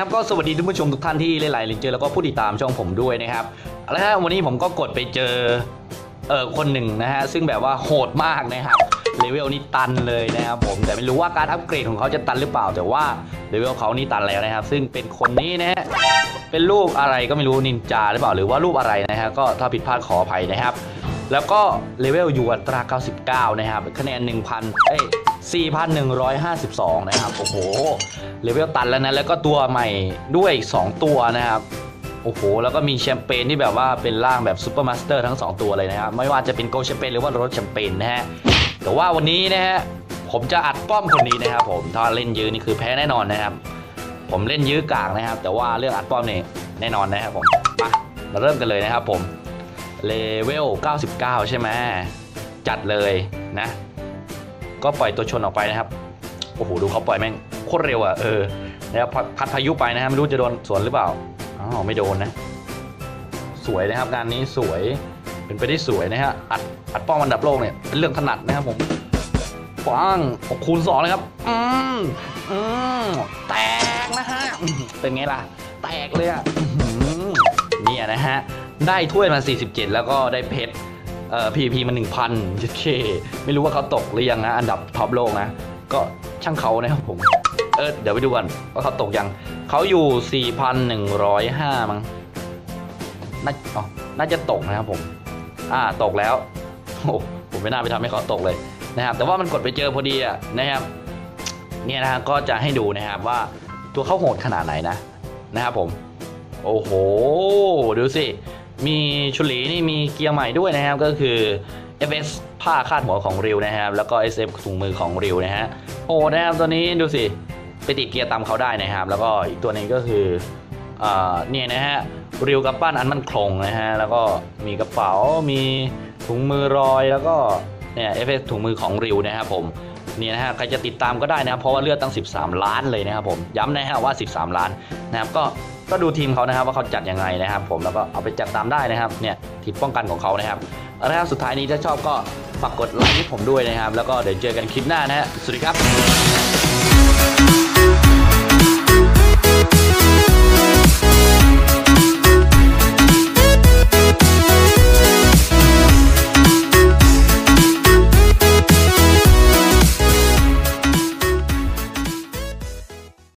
คนะครับก็สวัสดีท่านผู้ชมทุกท่านที่เล่นไลน์เลนเจอแล้วก็ผู้ติดตามช่องผมด้วยนะครับเอาละฮะวันนี้ผมก็กดไปเจอเออคนหนึ่งนะฮะซึ่งแบบว่าโหดมากนะครับเลเวลนี้ตันเลยนะครับผมแต่ไม่รู้ว่าการอัปเกรดของเขาจะตันหรือเปล่า แต่ว่าเลเวลเขานี่ตันแล้วนะครับ ซึ่งเป็นคนนี้นะฮะเป็นรูปอะไรก็ไม่รู้นินจาหรือเปล่าหรือว่ารูปอะไรนะฮะก็ถ้าผิดพลาดขออภัยนะครับ แล้วก็เลเวลอยู่อัตรา 99 นะครับคะแนน 1,000เอ้ย4,152 นะครับ โอ้โห เลเวลตันแล้วนะ แล้วก็ตัวใหม่ด้วย 2 ตัวนะครับโอ้โห แล้วก็มีแชมเปญที่แบบว่าเป็นร่างแบบซูเปอร์มาสเตอร์ทั้ง 2 ตัวเลยนะครับ ไม่ว่าจะเป็นโกลแชมเปญหรือว่ารถแชมเปญนะฮะ แต่ว่าวันนี้นะฮะ ผมจะอัดป้อมคนนี้นะครับผม ถ้าเล่นยื้อนี่คือแพ้แน่นอนนะครับ ผมเล่นยื้อกลางนะครับ แต่ว่าเรื่องอัดป้อมนี่แน่นอนนะครับผม มา มาเริ่มกันเลยนะครับผม เลเวล 99 ใช่ไหมจัดเลยนะ ก็ปล่อยตัวชนออกไปนะครับ โอ้โห ดูเขาปล่อยแม่งโคตรเร็วอะเออแล้วพัดพัดพายุไปนะฮะไม่รู้จะโดนสวนหรือเปล่าอ๋อไม่โดนนะ สวยนะครับงานนี้สวยเป็นไปได้สวยนะฮะอัดอัดป้อมอันดับโลกเนี่ยเป็นเรื่องถนัดนะครับผมปังหกคูณสองเลยครับ อืมอืมแตกนะฮะเป็นไงล่ะ แตกเลยอะเนี่ยนะฮะ ได้ถ้วยมา 47 แล้วก็ได้เพชรเอ่อ PVP มา 1,000 JK ไม่รู้ว่าเขาตกหรือยังนะ อันดับท็อปโลกนะ ก็ช่างเขานะครับผม เออเดี๋ยวไปดูกันว่าเขาตกยัง เขาอยู่ 4,105 มั้งน่าอ๋อน่าจะตกนะครับผม อ่าตกแล้วโอ้ผมไม่น่าไปทำให้เขาตกเลยนะครับ แต่ว่ามันกดไปเจอพอดีอะนะครับเนี่ยนะฮะก็จะให้ดูนะครับว่าตัวเขาโหดขนาดไหนนะนะครับผม โอ้โห ดูสิ มีชุลีนี่มีเกียร์ใหม่ด้วยนะครับ ก็คือ FS ผ้าคาดหัวของริวนะครับ แล้วก็ SF ถุงมือของริวนะฮะโอ้นะครับตัวนี้ดูสิไปติดเกียร์ตามเขาได้นะครับ แล้วก็อีกตัวหนึงก็คือเนี่ยนะฮะริวกับปั้นอันมันคงนะฮะแล้วก็มีกระเป๋ามีถุงมือรอยแล้วก็เนี่ย FS ถุงมือของริวนะครับผม นี่นะฮะใครจะติดตามก็ได้นะครับเพราะว่าเลือดตั้ง 13 ล้านเลยนะครับผมย้ำนะฮะว่า 13 ล้านนะครับก็ก็ดูทีมเขานะครับว่าเขาจัดยังไงนะครับ ผมแล้วก็เอาไปจัดตามได้นะครับเนี่ยทีมป้องกันของเขานะครับเอาละครับสุดท้ายนี้ถ้าชอบก็ฝากกดไลค์ให้ผมด้วยนะครับ แล้วก็เดี๋ยวเจอกันคลิปหน้านะฮะสวัสดีครับ